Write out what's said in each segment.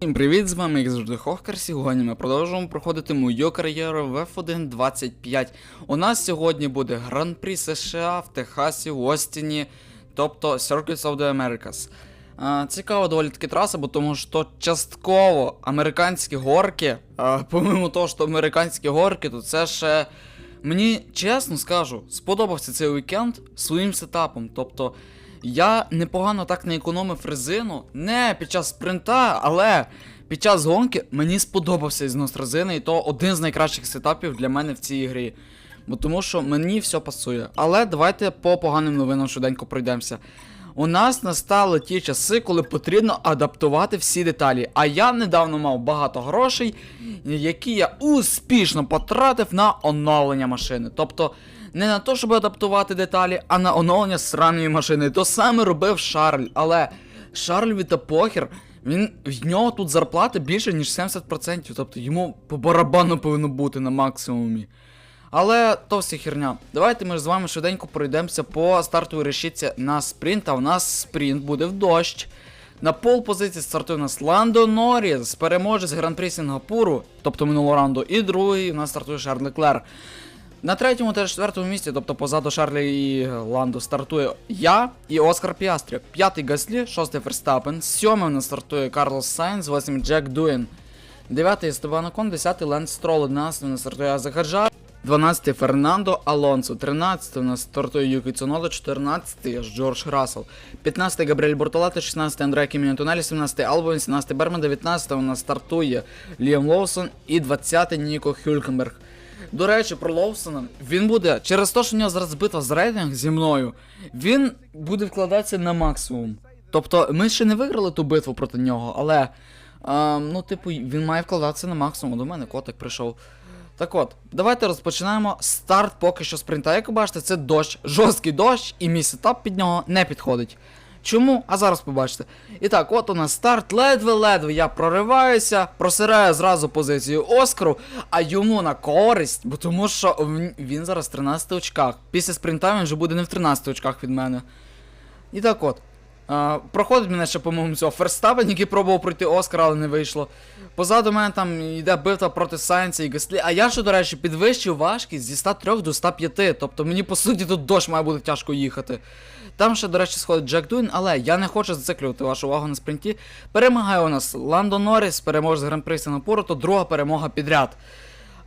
Всім привіт, з вами як завжди Хохкар. Сьогодні ми продовжуємо проходити мою кар'єру в F1 25. У нас сьогодні буде Гран-прі США в Техасі, в Остіні, тобто Circuits of the Americas. А, цікава доволі таки траса, бо тому що частково американські горки, а, помимо того, що американські горки, то це ще. Мені чесно скажу, сподобався цей вікенд своїм сетапом. Тобто я непогано так не економив резину, не під час спринта, але під час гонки мені сподобався знос резини, і то один з найкращих сетапів для мене в цій грі. Бо тому що мені все пасує. Але давайте по поганим новинам швиденько пройдемося. У нас настали ті часи, коли потрібно адаптувати всі деталі. А я недавно мав багато грошей, які я успішно потратив на оновлення машини. Тобто не на те, щоб адаптувати деталі, а на оновлення сраної машини. То саме робив Шарль. Але Шарльові та похер, він в нього тут зарплата більше, ніж 70%. Тобто йому по барабану повинно бути на максимумі. Але то все херня. Давайте ми з вами швиденько пройдемося по стартовій решітці на спринт, а у нас спринт буде в дощ. На пол позиції стартує у нас Ландо Норріс, переможець гран-прі Сінгапуру, тобто минулого раунду, і другий у нас стартує Шарль Леклер. На третьому та четвертому місці, тобто позаду Шарлі і Ландо, стартує я і Оскар Піастрі. П'ятий Гаслі, шостий Ферстапен, сьомий у нас стартує Карлос Сайнс, восьмий Джек Дуен. Дев'ятий Естебан Окон, десятий Лэнс Строл, одинадцятий нас стартує Азахаджа. 12 Фернандо Алонсо, 13 у нас стартує Юкі Цунода, 14 аж Джордж Рассел, 15 Габріель Бортолати, 16 Андреа Кіміно Тунелі, 17 Албон, 17 Берман, 19 у нас стартує Ліам Лоусон і 20 Ніко Хюлькенберг. До речі, про Лоусона, він буде, через те, що в нього зараз битва з рейтинг зі мною, він буде вкладатися на максимум. Тобто, ми ще не виграли ту битву проти нього, але. А, ну, типу, він має вкладатися на максимум. До мене котик прийшов. Так от, давайте розпочинаємо старт поки що спринта. Як ви бачите, це дощ, жорсткий дощ, і мій сетап під нього не підходить. Чому? А зараз побачите. І так, от у нас старт, ледве-ледве я прориваюся, просираю зразу позицію Оскару, а йому на користь, бо тому що він- зараз в 13 очках. Після спринта він вже буде не в 13 очках від мене. І так от. Проходить мене ще, по-моєму, цього Ферстапен, який пробував пройти Оскар, але не вийшло. Позаду мене там йде битва проти Сайнса і Гаслі. А я ще, до речі, підвищив важкість зі 103 до 105. Тобто мені, по суті, тут дощ має бути тяжко їхати. Там ще, до речі, сходить Джек Дуін, але я не хочу зациклювати вашу увагу на спринті. Перемагає у нас Ландо Норріс, переможе з гран-при Сінгапуру, то друга перемога підряд.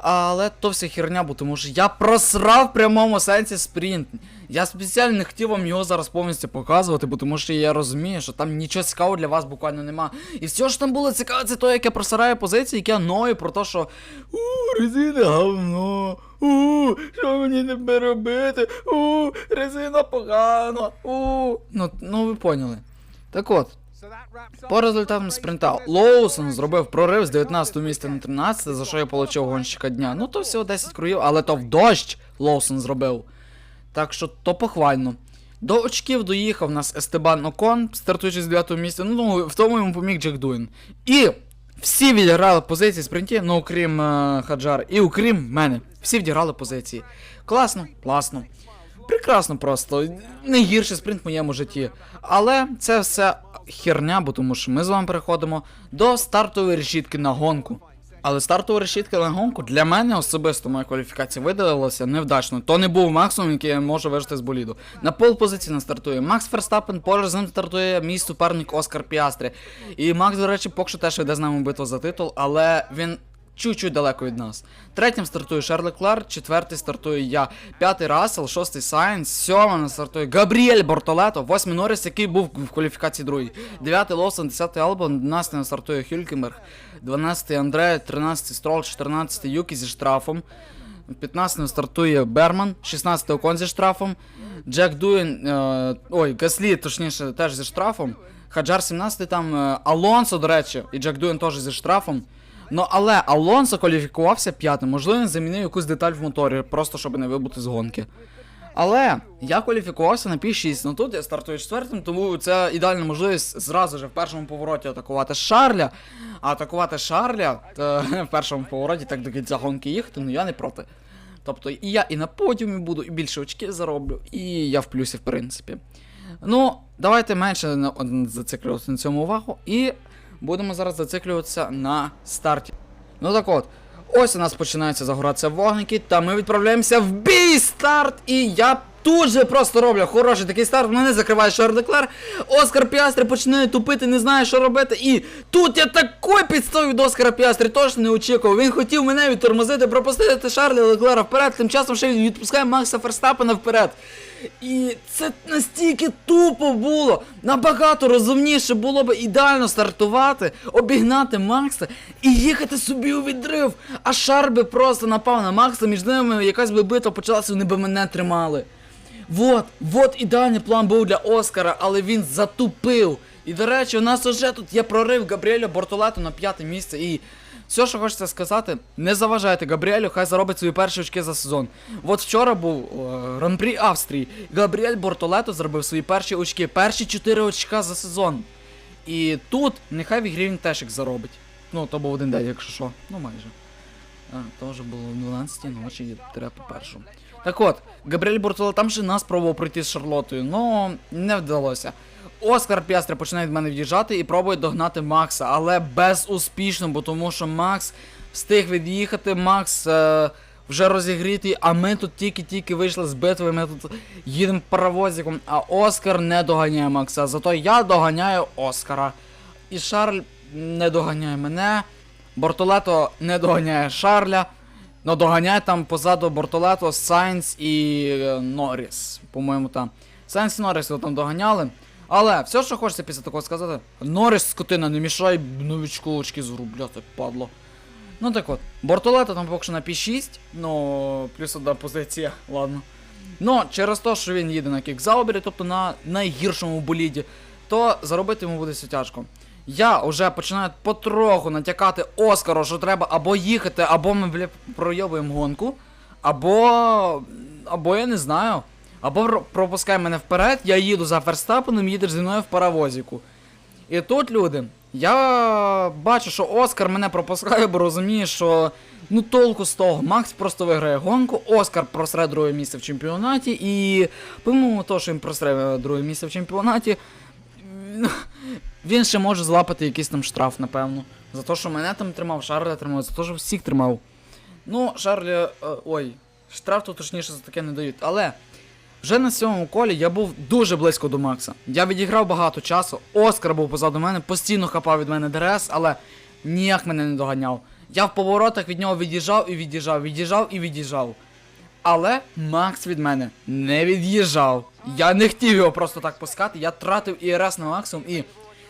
Але то все херня, бо тому що я просрав в прямому сенсі спринт. Я спеціально не хотів вам його зараз повністю показувати, бо тому що я розумію, що там нічого цікавого для вас буквально нема. І все, що там було цікаве, це то, як я просираю позиції, як я ною про те, що у, резина говно, у, що мені не робити, у, резина погано, у. Ну, ну ви поняли. Так от, по результатам спринта Лоусон зробив прорив з 19 місця на 13, за що я отримав гонщика дня. Ну то всього 10 круїв, але то в дощ Лоусон зробив. Так що то похвально. До очків доїхав нас Естебан Окон, стартуючи з 9 місця. Ну, в тому йому поміг Джек Дуін. І всі відіграли позиції в спринті, ну окрім е, Хаджар, і окрім мене. Всі відіграли позиції. Класно, класно. Прекрасно просто. Найгірший спринт в моєму житті. Але це все херня, бо тому що ми з вами переходимо до стартової решітки на гонку. Але стартова решітка на гонку для мене особисто моя кваліфікація видалилася невдачно. То не був максимум, який я можу вижити з боліду. На пол позиції не стартує. Макс Ферстапен, поруч з ним стартує мій суперник Оскар Піастрі. І Макс, до речі, поки що теж йде з нами битву за титул, але він чуть-чуть далеко від нас. Третім стартує Шарль Клар, четвертий стартує я, п'ятий Рассел, шостий Сайнс, сьомий стартує Габріель Бортолето, восьмий Норріс, який був в кваліфікації другий, дев'ятий Лоусон, десятий Албон, одинадцятий стартує Хюлькенберг, дванадцятий Андре, тринадцятий Строл, чотирнадцятий Юкі зі штрафом. 15 стартує Берман, 16 Окон зі штрафом, Джек Дуін, е, ой, Гаслі, точніше, теж зі штрафом. Хаджар 17 там, е, Алонсо, до речі, і Джек Дуін теж зі штрафом. Ну але Алонсо кваліфікувався п'ятим. Можливо, він замінив якусь деталь в моторі, просто щоб не вибути з гонки. Але я кваліфікувався на P6, ну тут я стартую четвертим, тому це ідеальна можливість зразу ж в першому повороті атакувати Шарля. А атакувати Шарля та, в першому повороті, так до кінця гонки їхати, ну я не проти. Тобто і я і на подіумі буду, і більше очків зароблю, і я в плюсі, в принципі. Ну, давайте менше зациклювати на цьому увагу. І будемо зараз зациклюватися на старті. Ну так от, ось у нас починаються загоратися вогники, та ми відправляємося в бій старт, і я тут же просто роблю хороший такий старт, мене закриває Шарль Леклер, Оскар Піастрі починає тупити, не знає, що робити, і тут я такий підстав від Оскара Піастрі точно не очікував. Він хотів мене відтормозити, пропустити Шарля Леклера вперед, тим часом ще відпускає Макса Ферстапена вперед. І це настільки тупо було. Набагато розумніше було б ідеально стартувати, обігнати Макса і їхати собі у відрив. А Шар би просто напав на Макса, між ними якась би битва почалася, вони би мене тримали. Вот, вот ідеальний план був для Оскара, але він затупив. І до речі, у нас уже тут є прорив Габріеля Бортолету на п'яте місце. І все, що хочеться сказати, не заважайте Габріелю, хай заробить свої перші очки за сезон. От вчора був е, Гран-прі Австрії. Габріель Бортолето зробив свої перші очки, перші 4 очка за сезон. І тут нехай в він теж їх заробить. Ну, то був один день, якщо що. Ну майже. А, вже було в 12 ночі, треба по першому. Так от, Габріель Бортоле там же нас пробував пройти з Шарлотою, але не вдалося. Оскар Піастре починає від мене від'їжджати і пробує догнати Макса, але безуспішно, бо тому що Макс встиг від'їхати, Макс е, вже розігрітий, а ми тут тільки-тільки вийшли з битви, ми тут їдемо паровозиком, а Оскар не доганяє Макса. Зато я доганяю Оскара. І Шарль не доганяє мене. Бортолето не доганяє Шарля. Ну, доганяє там позаду Бортолето, Сайнс і е, Норріс. По-моєму, там. Сайнс і Норріс його там доганяли. Але все, що хочеться після такого сказати, Норріс, скотина, не мішай новичку очки зрубляти, падло. Ну так от, Бортолето там поки що на P6, ну, плюс одна позиція, ладно. Ну, через те, що він їде на кікзаубері, тобто на найгіршому боліді, то заробити йому буде все тяжко. Я вже починаю потроху натякати Оскару, що треба або їхати, або ми бля, пройобуємо гонку, або. або я не знаю. Або про- пропускай мене вперед, я їду за Ферстапеном, їдеш зі мною в паровозіку. І тут, люди, я бачу, що Оскар мене пропускає, бо розуміє, що ну толку з того. Макс просто виграє гонку, Оскар просре друге місце в чемпіонаті, і помимо того, що він просре друге місце в чемпіонаті, він ще може злапати якийсь там штраф, напевно. За те, що мене там тримав, Шарля тримав, за те, що всіх тримав. Ну, Шарлі, е, ой, штраф тут точніше за таке не дають. Але вже на сьомому колі я був дуже близько до Макса. Я відіграв багато часу, Оскар був позаду мене, постійно хапав від мене ДРС, але ніяк мене не доганяв. Я в поворотах від нього від'їжджав і від'їжджав, від'їжджав і від'їжджав. Але Макс від мене не від'їжджав. Я не хотів його просто так пускати, я тратив ІРС на максимум і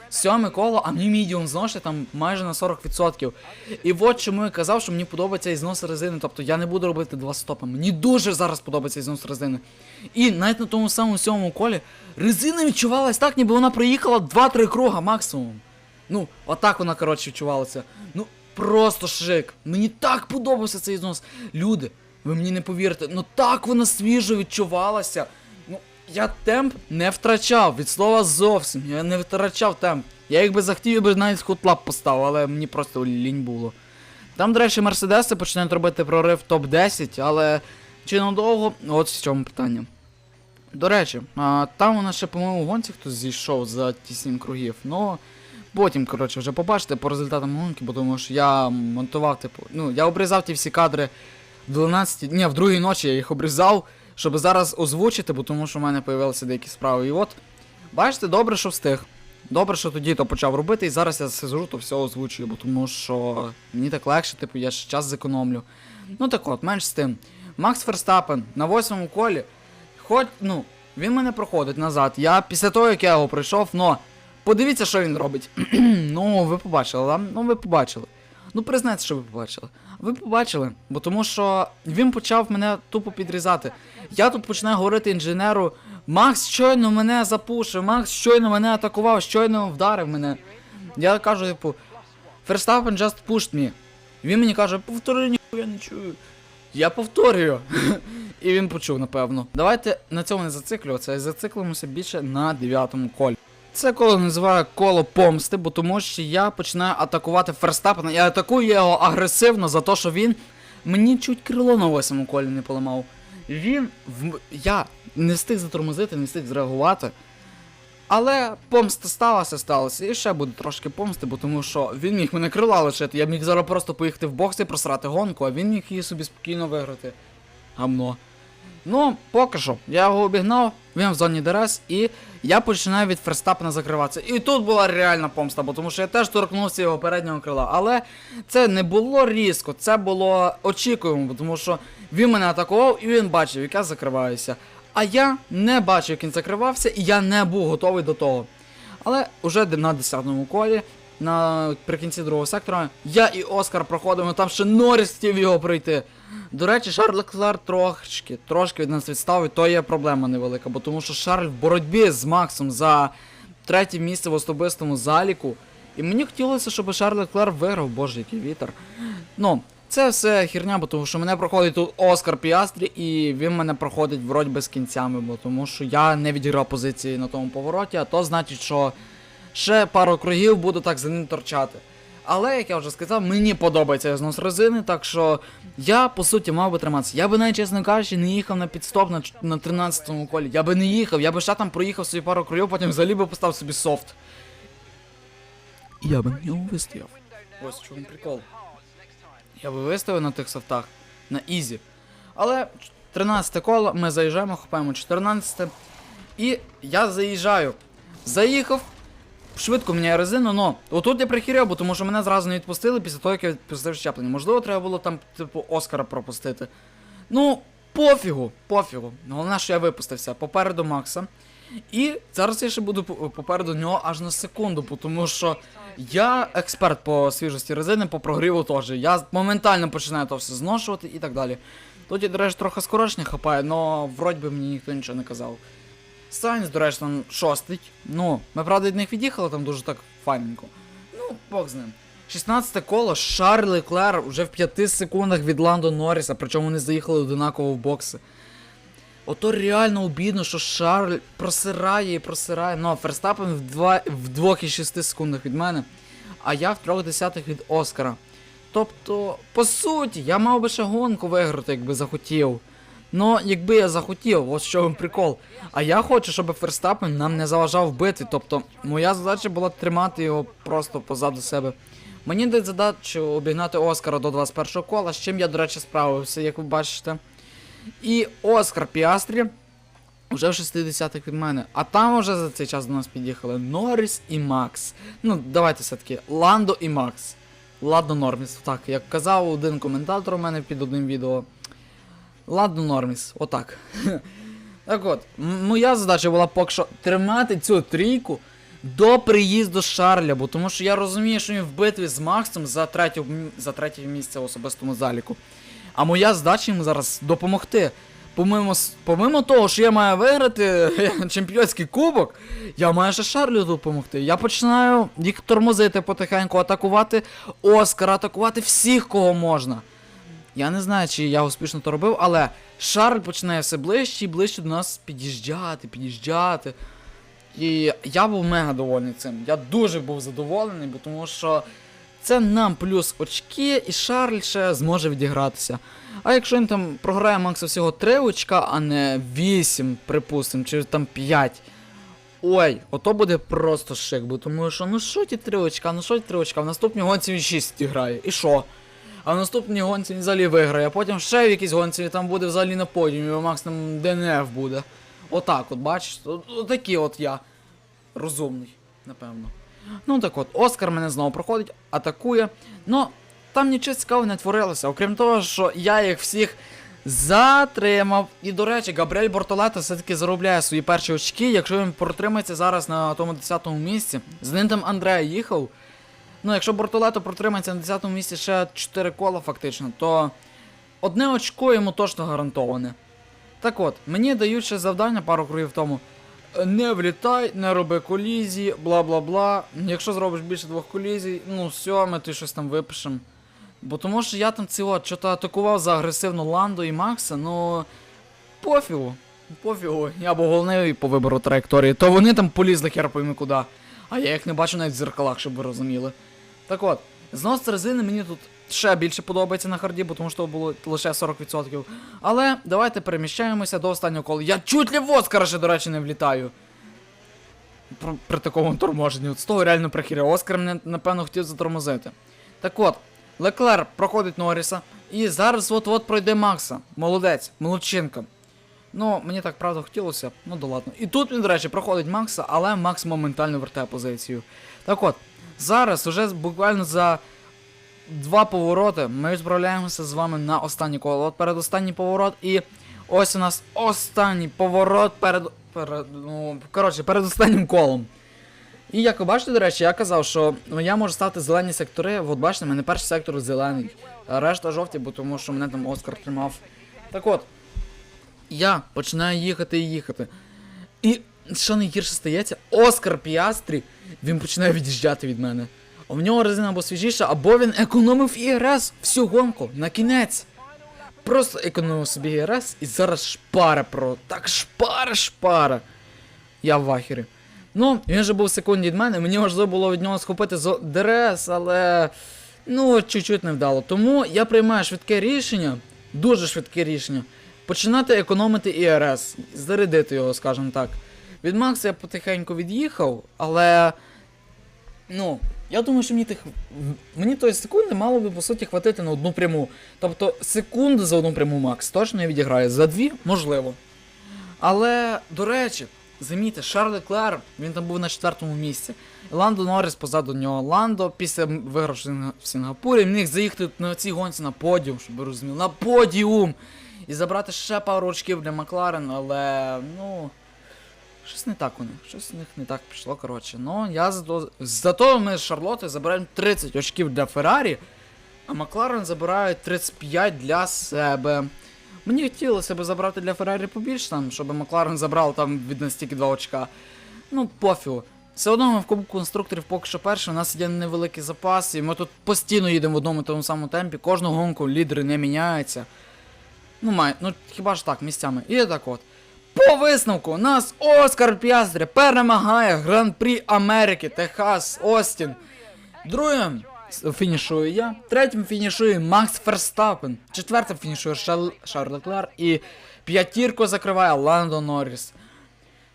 сьоме коло, а мені мідіум зношує там майже на 40%. І от чому я казав, що мені подобається ізнос резини, тобто я не буду робити два стопи. Мені дуже зараз подобається ізнос резини. І навіть на тому самому сьомому колі резина відчувалась так, ніби вона проїхала 2-3 круга максимум. Ну, отак вона, коротше, відчувалася. Ну, просто шик. Мені так подобався цей ізнос. Люди, ви мені не повірите, ну так вона свіжо відчувалася. Я темп не втрачав, від слова зовсім. Я не втрачав темп. Я якби захотів, я би навіть хутлап поставив, але мені просто лінь було. Там, до речі, мерседеси починають робити прорив топ-10, але чи надовго, от в чому питання. До речі, а, там у нас ще, по-моєму, гонці хтось зійшов за ті 7 кругів. Ну, потім, коротше, вже побачите по результатам гонки, бо тому що я монтував, типу, ну, я обрізав ті всі кадри в 12, ні, в другій ночі я їх обрізав, щоб зараз озвучити, бо тому що в мене появилися деякі справи. І от, бачите, добре, що встиг. Добре, що тоді то почав робити, і зараз я сижу, то все озвучую, бо тому що мені так легше, типу, я ж час зекономлю. Ну так от, менш з тим. Макс Ферстапен на восьмому колі, хоч, ну, він мене проходить назад. Я після того, як я його пройшов, но подивіться, що він робить. ну, ви побачили, да? Ну, ви побачили. Ну, признайте, що ви побачили. Ви побачили, бо тому що він почав мене тупо підрізати. Я тут починаю говорити інженеру. Макс щойно мене запушив, Макс щойно мене атакував, щойно вдарив мене. Я кажу, типу, Verstappen just pushed me. Він мені каже, повтори, ніхуя не чую. Я повторюю. І він почув, напевно. Давайте на цьому не зациклюватися, і зациклимося більше на дев'ятому колі. Це коло називаю коло помсти, бо тому що я починаю атакувати Ферстапена. Я атакую його агресивно за те, що він мені чуть крило на восьмому колі не поламав. Він в... Я не встиг затормозити, не встиг зреагувати. Але помста сталася, сталася, і ще буде трошки помсти, бо тому що він міг мене крила лишити. Я міг зараз просто поїхати в бокс і просрати гонку, а він міг її собі спокійно виграти. Гамно. Ну, поки що, я його обігнав, він в зоні ДРС, і я починаю від ферстапена закриватися. І тут була реальна помста, бо тому що я теж торкнувся його переднього крила. Але це не було різко, це було очікуємо, тому що він мене атакував і він бачив, як я закриваюся. А я не бачив, як він закривався, і я не був готовий до того. Але вже на 10-му колі, наприкінці другого сектора, я і Оскар проходимо, там ще Норріс його пройти. До речі, Шарль Леклер трошки, трошки від нас відстав, і то є проблема невелика, бо тому що Шарль в боротьбі з Максом за третє місце в особистому заліку. І мені хотілося, щоб Шарль Леклер виграв, боже, який вітер. Ну, це все херня, бо тому що мене проходить тут Оскар Піастрі, і він мене проходить вроді без кінцями, бо тому що я не відіграв позиції на тому повороті, а то значить, що ще пару кругів буду так за ним торчати. Але, як я вже сказав, мені подобається знос резини, так що я по суті мав би триматися. Я би навіть, чесно кажучи, не їхав на підстоп на, на 13-му колі. Я би не їхав, я би ще там проїхав собі пару кругів, потім взагалі би поставив собі софт. І я би ньому вистояв. Ось чому прикол. Я би виставив на тих софтах на ізі. Але 13 коло, ми заїжджаємо, хопаємо 14. І я заїжджаю. Заїхав, швидко міняю резину, но отут я прихіряв, бо тому що мене зразу не відпустили після того, як я відпустив щеплення. Можливо, треба було там, типу, Оскара пропустити. Ну, пофігу, пофігу. Головне, що я випустився попереду Макса. І зараз я ще буду попереду нього аж на секунду, тому що я експерт по свіжості резини, по прогріву теж. Я моментально починаю то все зношувати і так далі. Тут я, до речі, трохи скорочення хапає, але вроді би мені ніхто нічого не казав. Сайнс, до речі, там шостий. Ну, ми правда від них від'їхали там дуже так файненько. Ну, бог з ним. 16 коло, Шарль Леклер вже в 5 секундах від Ландо Норріса, причому вони заїхали одинаково в бокси. Ото реально обідно, що Шарль просирає і просирає. Ну, Ферстапен в, 2, в 2,6 секундах від мене, а я в 3 десятих від Оскара. Тобто, по суті, я мав би ще гонку виграти, якби захотів. Ну, якби я захотів, ось що прикол. А я хочу, щоб Ферстапен нам не заважав бити. Тобто, моя задача була тримати його просто позаду себе. Мені дають задачу обігнати Оскара до 21 кола, з чим я, до речі, справився, як ви бачите. І Оскар Піастрі вже в 60-х від мене. А там вже за цей час до нас під'їхали Норріс і Макс. Ну, давайте все-таки Ландо і Макс. Ладно, Норміс. Так, як казав один коментатор у мене під одним відео. Ладно, Норміс, отак. Так от, моя задача була поки що тримати цю трійку до приїзду Шарля, бо тому що я розумію, що він в битві з Максом за третє, за третє місце в особистому заліку. А моя задача йому зараз допомогти. Помимо, помимо того, що я маю виграти чемпіонський кубок, я маю ще Шарлю допомогти. Я починаю їх тормозити потихеньку, атакувати Оскара, атакувати всіх, кого можна. Я не знаю, чи я успішно то робив, але Шарль починає все ближче і ближче до нас під'їжджати, під'їжджати. І я був мега довольний цим. Я дуже був задоволений, бо тому що це нам плюс очки, і Шарль ще зможе відігратися. А якщо він там програє Макса всього 3 очка, а не 8, припустимо, чи там 5. Ой, ото буде просто шик, бо тому що ну що ті 3 очка, ну що ті 3 очка, в наступній гонці він 6 грає. І що? А в наступній гонці він взагалі виграє, а потім ще в якійсь гонці там буде взагалі на подіумі, а Макс там ДНФ буде. Отак от, бачиш, отакий от я. Розумний, напевно. Ну так от, Оскар мене знову проходить, атакує. Ну, там нічого цікавого не творилося, окрім того, що я їх всіх затримав. І, до речі, Габріель Бортолето все-таки заробляє свої перші очки, якщо він протримається зараз на тому 10-му місці. З ним там Андреа їхав. Ну, якщо Бортолето протримається на 10-му місці ще 4 кола фактично, то одне очко йому точно гарантоване. Так от, мені дають ще завдання пару кругів тому. Не влітай, не роби колізії, бла бла бла. Якщо зробиш більше двох колізій, ну все, ми ти щось там випишемо. Бо тому що я там цього що-то атакував за агресивну Ланду і Макса, ну. Пофігу. Пофігу. Я був головний по вибору траєкторії, то вони там полізли хер пойми куди. А я їх не бачу навіть в зеркалах, щоб ви розуміли. Так от, знос резини мені тут ще більше подобається на харді, бо тому що було лише 40%. Але давайте переміщаємося до останнього кола. Я чуть ли в Оскара ще, до речі, не влітаю. при, при такому торможенні. От з того реально прихіря. Оскар мене, напевно, хотів затормозити. Так от, Леклер проходить Норріса, і зараз от-от пройде Макса. Молодець, молодчинка. Ну, мені так правда хотілося, ну да ладно. І тут він, до речі, проходить Макса, але Макс моментально вертає позицію. Так от, зараз уже буквально за два повороти ми відправляємося з вами на останнє коло. От перед останній поворот, і ось у нас останній поворот перед. перед ну, коротше, перед останнім колом. І як ви бачите, до речі, я казав, що ну, я можу стати зелені сектори. От бачите, мене перший сектор зелений, а решта жовті, бо тому що мене там Оскар тримав. Так от, я починаю їхати і їхати. І що найгірше стається, Оскар Піастрі, він починає від'їжджати від мене. А в нього резина або свіжіша, або він економив ІРС всю гонку на кінець. Просто економив собі ІРС і зараз шпара про. Так шпара, шпара. Я в вахері. Ну, він же був в секунді від мене, мені важливо було від нього схопити з ДРС, але. Ну, чуть-чуть не вдало. Тому я приймаю швидке рішення, дуже швидке рішення. Починати економити ІРС, зарядити його, скажімо так. Від Макса я потихеньку від'їхав, але. Ну, я думаю, що мені тих. Мені тої секунди мало би по суті хватити на одну пряму. Тобто секунди за одну пряму Макс точно не відіграє. За дві можливо. Але, до речі, замітьте, Шарль Леклер, він там був на четвертому місці. Ландо Норріс позаду нього. Ландо після вигравши в Сінгапурі міг заїхати на цій гонці на подіум, щоб ви розуміли. На подіум! І забрати ще пару очків для Макларен, але ну. Щось не так у них, щось у них не так пішло, коротше. Ну, я зато. Зато ми з Шарлотою забираємо 30 очків для Феррарі, а Макларен забирає 35 для себе. Мені хотілося б забрати для Феррарі побільше там, щоб Макларен забрав там від нас тільки 2 очка. Ну, пофігу. Все одно ми в Кубку конструкторів поки що перший, у нас є невеликий запас, і ми тут постійно їдемо в одному тому самому темпі, кожну гонку лідери не міняються. Ну, май, ну хіба ж так, місцями. І так от. По висновку, нас Оскар Піастрі перемагає Гран-прі Америки, Техас, Остін. Другим фінішую я. Третім фінішує Макс Ферстапен. Четвертим фінішує Шал... Шарль Леклер. І п'ятірку закриває Ландо Норріс.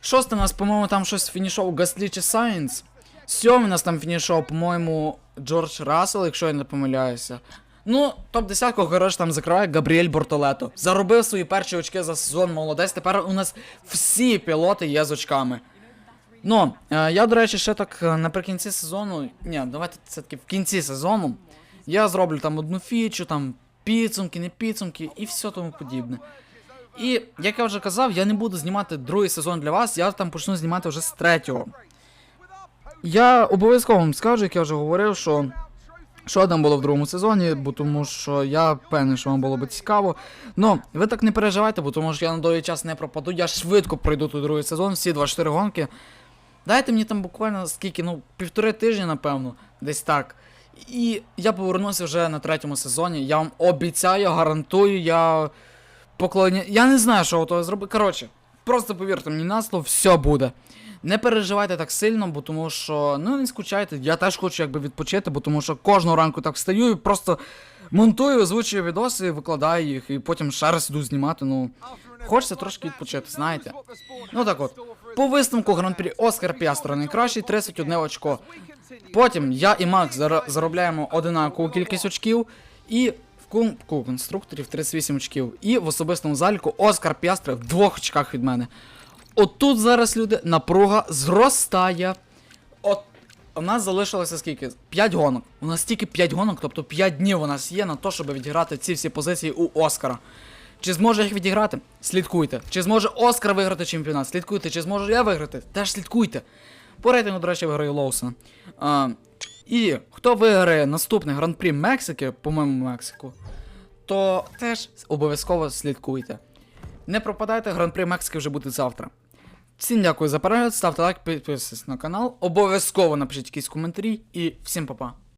Шостим у нас, по-моєму, там щось фінішував Гаслі чи Сайнс. Сьомий у нас там фінішував, по-моєму, Джордж Рассел, якщо я не помиляюся. Ну, топ-10 коротше, там закриває Габріель Бортолето. Заробив свої перші очки за сезон, молодець. Тепер у нас всі пілоти є з очками. Ну, е, я, до речі, ще так е, наприкінці сезону. Ні, давайте це таки в кінці сезону. Я зроблю там одну фічу, там підсумки, не підсумки і все тому подібне. І, як я вже казав, я не буду знімати другий сезон для вас, я там почну знімати вже з третього. Я обов'язково вам скажу, як я вже говорив, що що там було в другому сезоні, бо тому що я впевнений, що вам було б цікаво. Ну, ви так не переживайте, бо тому що я на довгий час не пропаду, я швидко пройду той другий сезон, всі 24 гонки. Дайте мені там буквально скільки, ну, півтори тижні, напевно, десь так. І я повернуся вже на третьому сезоні. Я вам обіцяю, гарантую, я поклоня... Я не знаю, що готовий зробити. Коротше, просто повірте мені на слово, все буде. Не переживайте так сильно, бо тому що, ну не скучайте. Я теж хочу якби відпочити, бо тому що кожного ранку так встаю і просто монтую, озвучую відоси, викладаю їх, і потім ще раз іду знімати. Ну, хочеться трошки відпочити, знаєте. Ну так от, по висновку гран-прі Оскар Піастро найкращий 31 очко. Потім я і Макс заробляємо одинакову кількість очків, і в кубку конструкторів 38 очків. І в особистому заліку Оскар Піастро в двох очках від мене. Отут зараз люди напруга зростає. От у нас залишилося скільки? 5 гонок. У нас тільки 5 гонок, тобто 5 днів у нас є на те, щоб відіграти ці всі позиції у Оскара. Чи зможе їх відіграти? Слідкуйте. Чи зможе Оскар виграти чемпіонат? Слідкуйте. Чи зможу я виграти? Теж слідкуйте. По рейтингу, до речі, виграє Лоусон. А, і хто виграє наступний гран-прі Мексики, по-моєму, Мексику, то теж обов'язково слідкуйте. Не пропадайте, гран-прі Мексики вже буде завтра. Всім дякую за перегляд, ставте лайк, підписуйтесь на канал, обов'язково напишіть якісь коментарі і всім па-па.